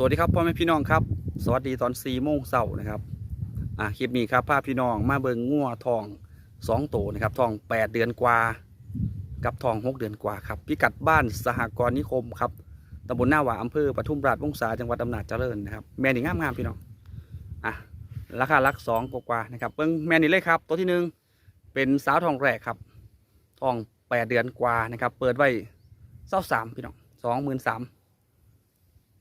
สวัสดีครับพ่อแม่พี่น้องครับ สวัสดีตอน4โมงเช้านะครับอ่าคลิปนี้ครับพาพพี่น้องมาเบิงงัวทองสองตัวนะครับทอง8เดือนกว่า กับทอง6เดือนกว่าครับพิกัดบ้านสหกรณ์นิคมครับตำบลหน้าหวาอำเภอปทุมราชวงศาจังหวัดอำนาจเจริญนะครับแม่นี่งามๆพี่น้องอะราคาลักสองกว่านะครับเบิ่งแม่นี่เลยครับตัวที่หนึ่งเป็นสาวทองแรกครับทอง8เดือนกว่านะครับเปิดไว้เศร้าสามพี่น้องสองหมื่นสาม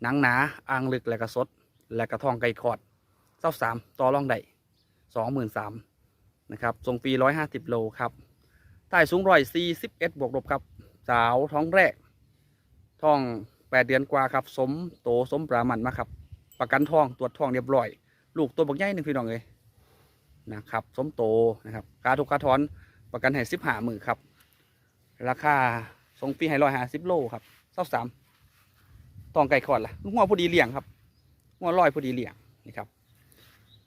หนังหนาอ่างลึกและกระสด และกระทองไก่ขอดเศ้าสามต่อรองได้สองหมื่นสามนะครับทรงฟรีร้อยห้าสิบโลครับใต้สูงร้อยสี่สิบเอ็ดบวกลบครับ สาวท้องแรก ท้องแปดเดือนกว่าครับ สมโตสมประมันมาครับ ประกันท้องตรวจท้องเรียบร้อย ลูกตัวบักใหญ่หนึ่งพี่น้องเลยนะครับ สมโตนะครับคาทุกคาถอนประกันให้สิบห้าหมื่นครับ ราคาทรงฟรีให้ร้อยห้าสิบโลครับเศ้าสาม ตองไก่ขอดล่ะหัวพอดีเลี้ยงครับหัวลอยพอดีเลี้ยงนี่ครับ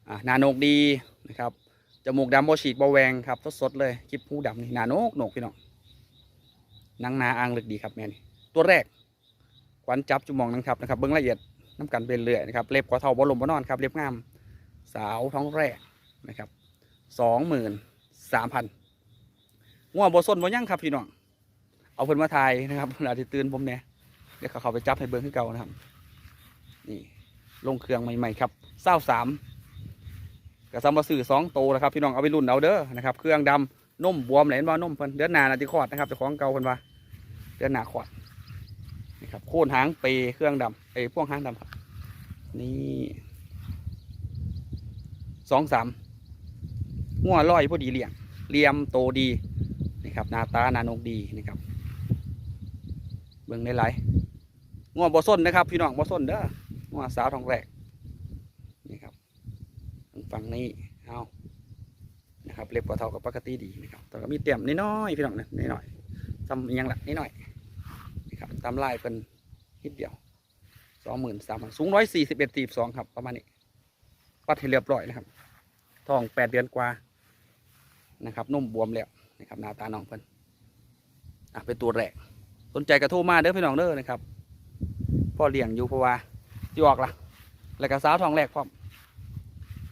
อ่าหนาโหนกดีนะครับจมูกดำโบฉีกบแวงครับสดๆเลยคลิปหูดำนี่หนาโหนกโหนกพี่น้องนังนาอ่างลึกดีครับแม่นี่ตัวแรกขวัญจับจุมองนังครับนะครับเบิ้องละเอียดน้ำกันเป็นเรื่อยนะครับเล็บกว่าเท่าบอลลมบอนอนครับเล็บงามสาวท้องแรกนะครับสองหมื่นสามพันงัวบส้นบ่ยั่งครับพี่น้องเอาเพิ่นมาทายนะครับเวลาที่ตื่นผมเนี่ย เดี๋ยวเขาไปจับให้เบิ้งขึ้นเก่านะครับนี่ลงเครื่องใหม่ๆครับเศร้าสามกระซำมาสื่อสองโตแล้วครับพี่น้องเอาไปรุ่นเอาเด้อนะครับเครื่องดำนุ่มบวมไหลว่านมเพิ่นเดือนหนานาติคอดนะครับเจ้าของเก่าเพิ่นว่าเดือนหนาขอดนี่ครับโค่นหางเปเครื่องดำไอ้พ่วงหางดำครับนี่สองสามงัวลอยพอดีเลี่ยงเหลี่ยมโตดีนี่ครับหน้าตาหนานกดีนะครับเบิ่งในไหลาย งัวบ่ส้นนะครับ พี่น้องบ่ส้นเด้องัวสาวทองแรกนี่ครับฝั่งนี้เอานะครับเล็บกว่าเท่ากับปกติดีนะครับแต่ก็มีเตี่ยมนิดน้อยพี่น้องนะนิดหน่อยทำยังละนิดหน่อยนี่ครับตามลายเป็นนิดเดียวสองหมื่นสามพันสูงร้อยสี่สิบเอ็ดสี่สองครับประมาณนี้ปัดให้เรียบร้อยนะครับทองแปดเดือนกว่านะครับนุ่มบวมแล้วนะครับหน้าตาน้องเพิ่นอะเป็นตัวแรกสนใจกระโทรมาเด้อพี่น้องเด้อนะครับ พ่อเลี้ยงอยู่เพราะว่าที่ออกละแล้วก็สาวทองแรกพร้อม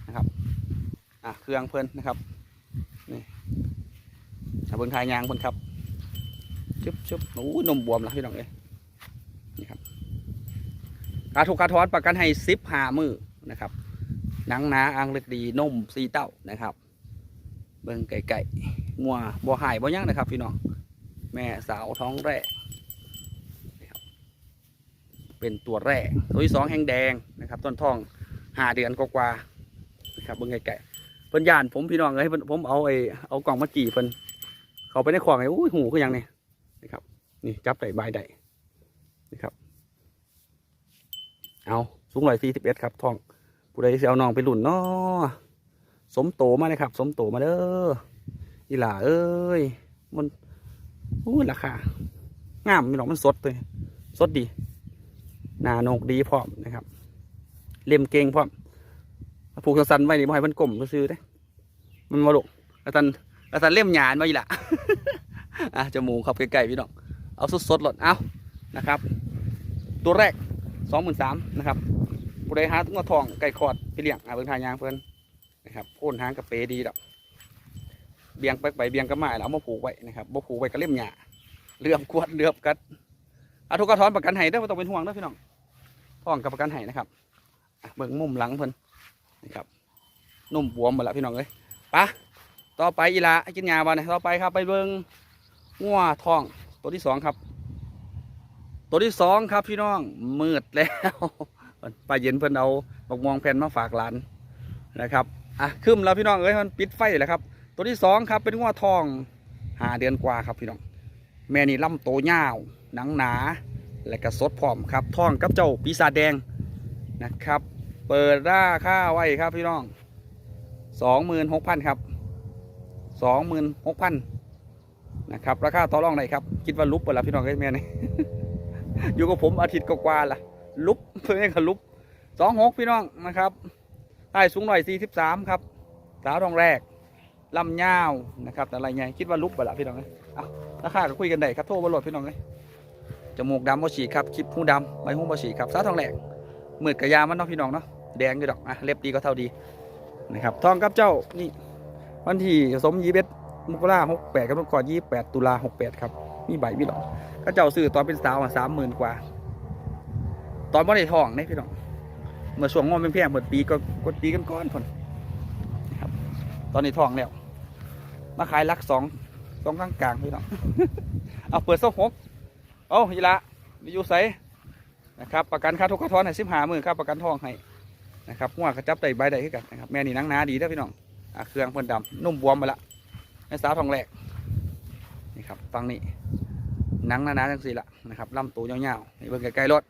นะครับอะเครื่องเพิ่นนะครับนี่อะเบิ่งทายยางเพิ่นครับชึบชึบโอ้นมบวมละพี่น้องเอ้ยนี่ครับกาถูกกาทอนประกันให้ซิปหามือนะครับหนังหนาอ่างลึกดีนมสีเต้านะครับ เบิ่งไก่ๆงัวบ่หายบ่ยั้งนะครับ พี่น้องแม่สาวท้องแรก เป็นตัวแรก ตัวที่สองแห้งแดงนะครับต้นทองหาเดือนกว่าๆนะครับเบิ่งไก่ๆเพิ่นย่านผมพี่น้องเลยผมเอาไอ้เอากล่องมาจีเพิ่นเขาไปในขวางไอ้อุ้ยหูคือหยังนี่นะครับ นี่จับได้ใบได้นะครับ เอาสูงร้อยสี่สิบเอ็ดครับทองผู้ใดสิเอาน้องไปหลุ่นเนาะสมโตมาเลยครับ สมโตมาเด้ออีหล่าเอ้ยมันอู้ราคางามมีหรอกมันสดเลยสดดี หนาโหนกดีพร้อมนะครับ เล่มเก่งพร้อมผูกสันๆไว้นี่บ่ให้มันกลมซื้อๆเด้มันมาลุกอาจารย์อาจารย์เล่มหยานมาอีละอะจมูกขับไกลๆพี่น้องเอาสดๆหลดเอานะครับ ตัวแรกสองหมื่นสามนะครับผู้ใดหาตัวทองไก่คอดไปเลี้ยงอะเบิ่งทายยางเพิ่นนะครับโค่นหางกับเปดีดอกเบียงไปไปเบียงก็มาแล้วเอามาผูกไว้นะครับบ่ผูกไว้ก็เล่มหยาเลื่อมกวดเลือบกัดเอาทุกกระถอนประกันให้ได้อบ่ต้องเป็นห่วงเด้พี่น้อง ท้องกับประกันให้นะครับเบิ่งมุมหลังเพิ่นนะครับนุ่มบวมหมดละพี่น้องเอ้ยไปะต่อไปอีลาให้กินยาบ่เนี่ยต่อไปครับไปเบิ่งงัวทองตัวที่สองครับ ตัวที่สองครับพี่น้องมืดแล้วป้าเย็นเพิ่นเอาบักมวงแผ่นมาฝากหลานนะครับอะขึ้นแล้วพี่น้องเอ้ยมันปิดไฟแล้วครับ ตัวที่สองครับเป็นงัวทองหาเดือนกว่าครับพี่น้อง แม่นี่ลำโตยาวหนังหนา และก็สดพร้อมครับท้องกับเจ้าปีศาจแดงนะครับ เปิดราคาไว้ครับพี่น้องสองหมื่นหกพันครับสองหมื่นหกพันนะครับราคาต่อรองไหนครับ คิดว่าลุบเปิดละพี่น้องเอ้ยแม่นี่อยู่กับผมอาทิตย์กว่าๆล่ะ ลุบเพื่อนกับลุบสองหกพี่น้องนะครับใต้สูงหน่อยสี่สิบสามครับสาวทองแรกลำยาวนะครับแต่อะไรไงคิดว่าลุกไปละพี่น้องเลยเอาราคาก็คุยกันได้ครับโทรบอลดพี่น้องเลย จมูกดำบ่ฉีกครับคลิปหูดำใบหูบ่ฉีกครับสาทองแหลกมืดกระยามันเนาะพี่น้องเนาะแดงอยู่ดอกอะเล็บดีก็เท่าดีนะครับทองกับเจ้านี่วันที่สมยีเบ็ดมุกราหกแปดกับเมื่อก่อนยี่แปดตุลาหกแปดครับมีใบมีหลอกก็เจ้าซื้อตอนเป็นสาวสามหมื่นกว่า ตอนบ่ได้ทองเนี่ยพี่น้องเมื่อช่วงงอมเป็นแพงเหมื่อปีก็กดปีกันก้อนพนนะครับ ตอนนี้ทองแล้วมาขายลักสองสองกลางกลางพี่น้องเอาเปิดโซ่หก เอ้ายีละมีอยู่ใสนะครับประกันค่าทุกข์ค่าทอนให้สิบหามือครับประกันทองให้นะครับหัวกระจับไตใบใดขึ้นกันนะครับแม่นี่นังหนาดีเด้อพี่น้องอะเครื่องเพิ่นดำนุ่มบวมไปละแม่สาวทองแหลกนี่ครับฟังนี่นังหนาๆจังสี่ละนะครับลำตัวยาวๆนี่เบิ่งไกลๆรถ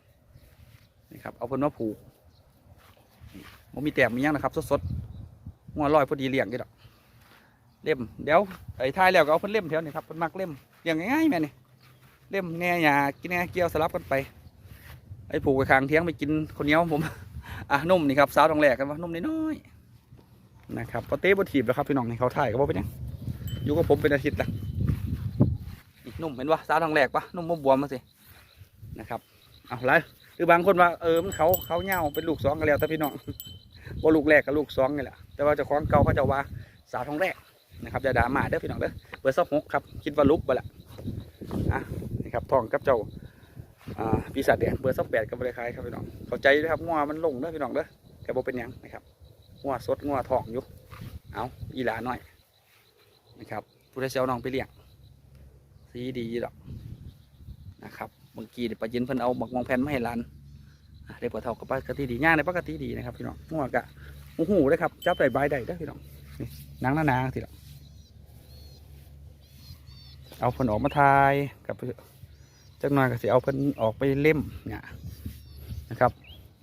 นี่ครับเอาเพิ่นมาผูกนี่บ่มีแต้มมีหยังนะครับสดๆหัวลอยพอดีเลี้ยงกี่ดอกเล่มเดี๋ยวไอ้ท้ายแล้วก็เอาเพิ่นเล่มแถวนี้ครับเพิ่นมักเล่มอย่างง่ายๆแม่นี่ เล่มแหน่หยากินแหน่เกี่ยวสลับกันไป ไอ้ผูกไปคางเทียงไปกินคนเนี้ยวผม อะนุ่มนี่ครับสาวทองแหลกกันว่านุ่มน้อยๆนะครับพอเต้บถีบแล้วครับพี่น้องนี่เขาถ่ายก็บ่เป็นหยังอยู่กับผมเป็นอาทิตย์ละนี่นุ่มเห็นปะสาวทองแหลกปะนุ่มบวมมาสินะครับเอาไรคือบางคนว่าเออมันเขาเขาเงาเป็นลูกสองกันแล้วแต่พี่น้องว่าลูกแรกกับลูกสองนี่แหละแต่ว่าเจ้าของเก่าเขาจะว่าสาวทองแรกนะครับจะด่ามาเด้อพี่น้องเด้อเบอร์สองหกครับ คิดว่าลุกไปละอะ นี่ครับทองกับเจ้าปีศาจแดงเบอร์สองแปดกับบริคายครับพี่น้องเข้าใจด้วยครับงัวมันลงเด้อพี่น้องเด้อแกบอกเป็นยังนะครับงัวสดงัวทองอยู่เอาอีหลาหน่อยนะครับผู้ได้เซลน้องไปเลี้ยงสีดีดอกนะครับเมื่อกี้เดี๋ยวปะยินเพิ่นเอาบักมองแผ่นมาให้หลานอะได้ปลาเท่ากับปกติดีย่างในปกติดีนะครับพี่น้องงัวกะหูหูเลยครับจับได้ใบได้เด้อพี่น้องนังหน้าๆทีละเอาเพิ่นออกมาทายกับ จักหน่อยก็สิเอาเพิ่นออกไปเล่มเนี่ยนะครับ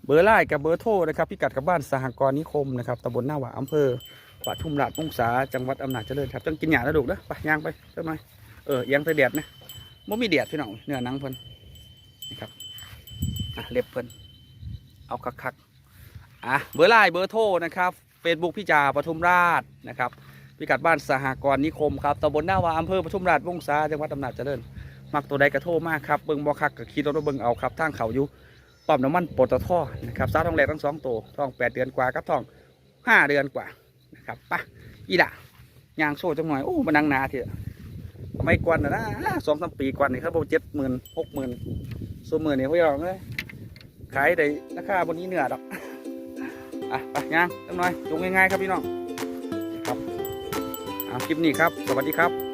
เบอร์ไล่กับเบอร์โทรนะครับพิกัดกับบ้านสหกรณ์นิคมนะครับตำบลหน้าหวาอำเภอปทุมราชมุ่งสาจังหวัดอำนาจเจริญครับต้องกินหยาแล้วดูกนะไปย่างไปจักหน่อยเออยังไปแดดนะบ่มีแดดพี่น้องเนื้อหนังเพิ่นนะครับอะเล็บเพิ่นเอาคักๆอะเบอร์ไล่เบอร์โทรนะครับเฟซบุ๊กพี่จ่าปทุมราชนะครับพิกัดบ้านสหกรณ์นิคมครับตำบลหน้าวาอำเภอปทุมราชวงศาจังหวัดอำนาจเจริญ มักตัวใดกระโทมากครับเบิ้งบอคักกับขี่รถเบิ้งเอาครับทางเขาอยู่ปั๊มน้ำมันปตทนะครับสาทองแหลกทั้งสองตัวทองแปดเดือนกว่ากับทองห้าเดือนกว่านะครับปะอีด่ายางโซ่จังหน่อยโอ้มันนังนาเถอะไม่กวนนะนะสองสามปีกวนนี่ครับโบเจ็ดหมื่นหกหมื่นสูหมื่นเนี่ยพี่น้องเลยขายได้ราคาบนนี้เหนือดอกอะไปย่างจังหน่อยจุงง่ายๆครับพี่น้องครับเอาคลิปนี้ครับ สวัสดีครับ